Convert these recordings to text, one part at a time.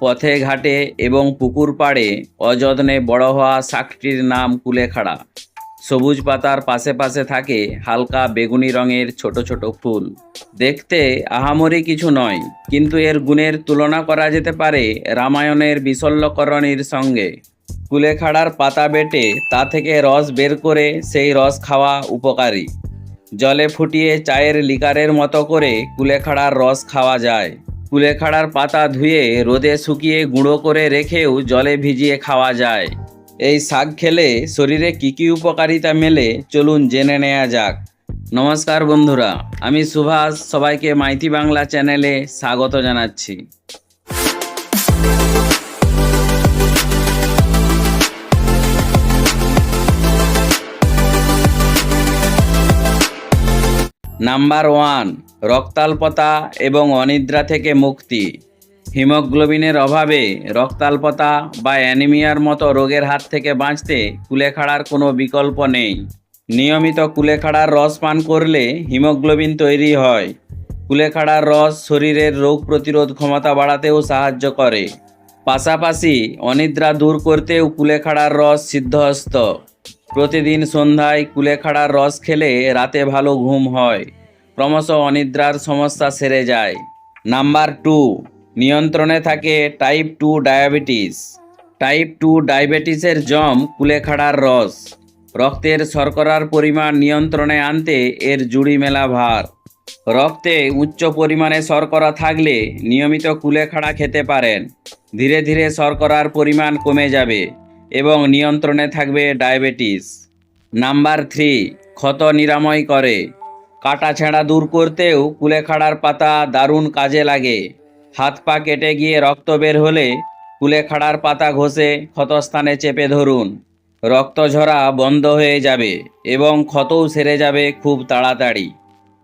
পথে ঘাটে এবং পুকুর পাড়ে অযত্নে বড় হওয়া শাকটির নাম কুলেখাড়া। সবুজ পাতার পাশে পাশে থাকে হালকা বেগুনি রঙের ছোট ছোট ফুল। দেখতে আহামরি কিছু নয়, কিন্তু এর গুণের তুলনা করা যেতে পারে রামায়ণের বিশল্যকরণীর সঙ্গে। কুলেখাড়ার পাতা বেটে তা থেকে রস বের করে সেই রস খাওয়া উপকারী। জলে ফুটিয়ে চায়ের লিকারের মতো করে কুলেখাড়ার রস খাওয়া যায়। কুলেখাড়ার পাতা ধুয়ে রোদে শুকিয়ে গুঁড়ো করে রেখেও জলে ভিজিয়ে খাওয়া যায়। এই শাক খেলে শরীরে কী কী উপকারিতা মেলে চলুন জেনে নেওয়া যাক। নমস্কার বন্ধুরা, আমি সুভাষ, সবাইকে মাইতি বাংলা চ্যানেলে স্বাগত জানাচ্ছি। নাম্বার ওয়ান রক্তাল্পতা এবং অনিদ্রা থেকে মুক্তি। হিমোগ্লোবিনের অভাবে রক্তাল্পতা বা অ্যানিমিয়ার মতো রোগের হাত থেকে বাঁচতে কুলেখাড়ার কোনো বিকল্প নেই। নিয়মিত কুলেখাড়ার রস পান করলে হিমোগ্লোবিন তৈরি হয়। কুলেখাড়ার রস শরীরের রোগ প্রতিরোধ ক্ষমতা বাড়াতেও সাহায্য করে। পাশাপাশি অনিদ্রা দূর করতেও কুলেখাড়ার রস সিদ্ধহস্ত। প্রতিদিন সন্ধ্যায় কুলেখাড়ার রস খেলে রাতে ভালো ঘুম হয়। ক্রমশ অনিদ্রার সমস্যা সেরে যায়। নাম্বার টু, নিয়ন্ত্রণে থাকে type two diabetes type two ডায়াবেটিসের জম কুলেখাড়ার রস। রক্তের শর্করার পরিমাণ নিয়ন্ত্রণে আনতে এর জুড়ি মেলা ভার। রক্তে উচ্চ পরিমাণে শর্করা থাকলে নিয়মিত কুলেখাড়া খেতে পারেন। ধীরে ধীরে শর্করার পরিমাণ কমে যাবে এবং নিয়ন্ত্রণে থাকবে ডায়াবেটিস নাম্বার থ্রি ক্ষত নিরাময় করে। কাটা ছেঁড়া দূর করতেও কুলেখাড়ার পাতা দারুণ কাজে লাগে। হাত পা কেটে গিয়ে রক্ত বের হলে কুলেখাড়ার পাতা ঘষে ক্ষতস্থানে চেপে ধরুন। রক্ত ঝরা বন্ধ হয়ে যাবে এবং ক্ষতও সেরে যাবে খুব তাড়াতাড়ি।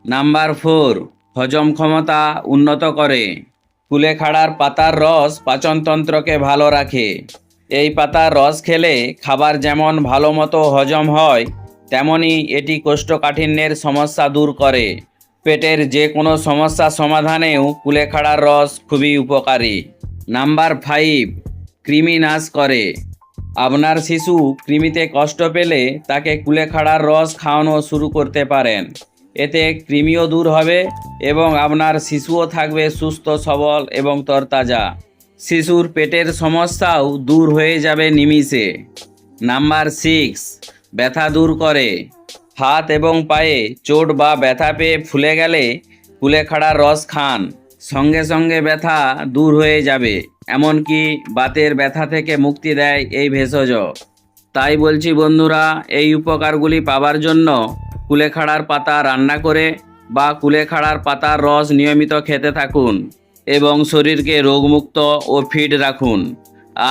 নাম্বার ফোর, হজম ক্ষমতা উন্নত করে। কুলেখাড়ার পাতার রস পাচনতন্ত্রকে ভালো রাখে। এই পাতার রস খেলে খাবার যেমন ভালো মতো হজম হয় তেমনি এটি কোষ্ঠকাঠিন্যের সমস্যা দূর করে। পেটের যে কোনো সমস্যা সমাধানেও কুলেখাড়ার রস খুবই উপকারী। নাম্বার ফাইভ, কৃমি নাশ করে। আপনার শিশু কৃমিতে কষ্ট পেলে তাকে কুলেখাড়ার রস খাওয়ানো শুরু করতে পারেন। এতে কৃমিও দূর হবে এবং আপনার শিশুও থাকবে সুস্থ, সবল এবং তরতাজা। শিশুর পেটের সমস্যাও দূর হয়ে যাবে নিমিষে। নাম্বার সিক্স ব্যথা দূর করে। হাত এবং পায়ে চোট বা ব্যথা পেয়ে ফুলে গেলে কুলেখাড়ার রস খান। সঙ্গে সঙ্গে ব্যথা দূর হয়ে যাবে। এমনকি বাতের ব্যথা থেকে মুক্তি দেয় এই ভেষজ। তাই বলছি বন্ধুরা, এই উপকারগুলি পাবার জন্য কুলেখাড়ার পাতা রান্না করে বা কুলেখাড়ার পাতার রস নিয়মিত খেতে থাকুন এবং শরীরকে রোগমুক্ত ও ফিট রাখুন।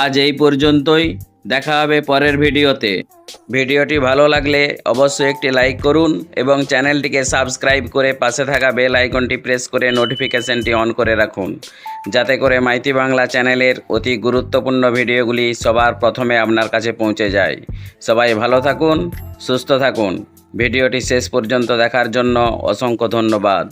আজ এই পর্যন্তই। দেখা হবে পরের ভিডিওতে। ভিডিওটি ভালো লাগলে অবশ্যই একটি লাইক করুন এবং চ্যানেলটিকে সাবস্ক্রাইব করে পাশে থাকা বেল আইকনটি প্রেস করে নোটিফিকেশনটি অন করে রাখুন, যাতে করে মাইতি বাংলা চ্যানেলের অতি গুরুত্বপূর্ণ ভিডিওগুলি সবার প্রথমে আপনার কাছে পৌঁছে যায়। সবাই ভালো থাকুন, সুস্থ থাকুন। ভিডিওটি শেষ পর্যন্ত দেখার জন্য অসংখ্য ধন্যবাদ।